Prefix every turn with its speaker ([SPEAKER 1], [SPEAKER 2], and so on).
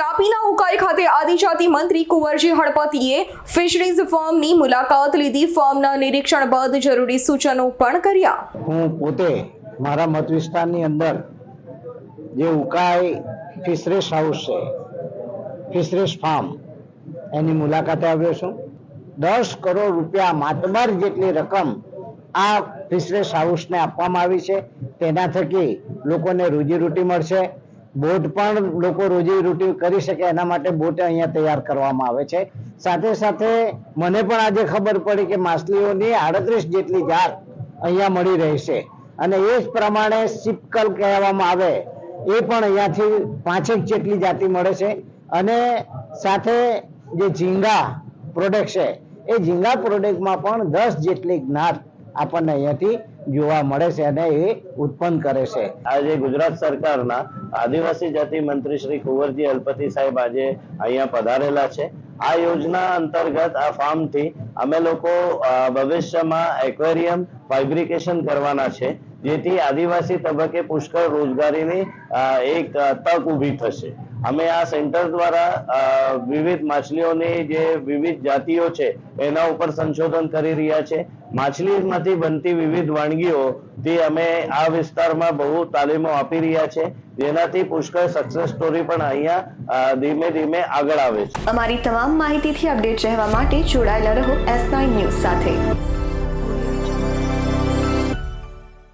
[SPEAKER 1] તાપીના ઉકાઈ ખાતે આદિજાતિ મંત્રી કુંવરજી હળપતિએ ફિશરીઝ ફર્મની મુલાકાત લીધી. ફર્મના નિરીક્ષણ બાદ જરૂરી સૂચનો પણ કર્યા.
[SPEAKER 2] હું પોતે મારા મત વિસ્તારની અંદર જે ઉકાઈ ફિશરીઝ હાઉસ છે, ફિશરીઝ ફાર્મ, એની મુલાકાતે આવ્યો છું. દસ કરોડ રૂપિયા માતબર જેટલી રકમ આ ફિશરીઝ હાઉસને આપવામાં આવી છે. તેના થકી લોકોને રોજીરોટી મળશે. બોટ પણ લોકો રોજી રોટી કરી શકે એના માટે બોટ અહીંયા તૈયાર કરવામાં આવે છે. સાથે સાથે મને પણ આજે ખબર પડી કે માછલીઓની આડત્રીસ જેટલી જાત અહીંયા મળી રહેશે. અને એ જ પ્રમાણે સિપકલ કહેવામાં આવે, એ પણ અહીંયાથી પાંચેક જેટલી જાતિ મળે છે. અને સાથે જે ઝીંગા પ્રોડક્ટ છે, એ ઝીંગા પ્રોડક્ટમાં પણ દસ જેટલી જ્ઞાત આપણને અહીંયાથી જોવા મળે છે અને એ ઉત્પન્ન કરે છે.
[SPEAKER 3] આજે ગુજરાત સરકારના આદિવાસી જાતિ મંત્રી શ્રી કુંવરજી અલપતિ સાહેબ આજે અહીંયા પધારેલા છે. આ યોજના અંતર્ગત આ ફાર્મથી અમે લોકો ભવિષ્યમાં એક્વેરિયમ ફાઇબ્રિકેશન કરવાના છે. જેથી આદિવાસી તબક્કે પુષ્કળ રોજગારીની એક તક ઊભી થશે. અમે આ સેન્ટર દ્વારા વિવિધ માછલીઓની જે વિવિધ જાતિઓ છે, એના ઉપર સંશોધન કરી રહ્યા છે. માછલીમાંથી બનતી વિવિધ વાનગીઓ થી અમે આ વિસ્તારમાં બહુ તાલીમો આપી રહ્યા છે. જેનાથી પુષ્કળ સક્સેસ સ્ટોરી પણ અહીંયા ધીમે ધીમે આગળ આવે છે.
[SPEAKER 4] અમારી તમામ માહિતીથી અપડેટ રહેવા માટે જોડાયેલા રહો એસ ન્યૂઝ સાથે.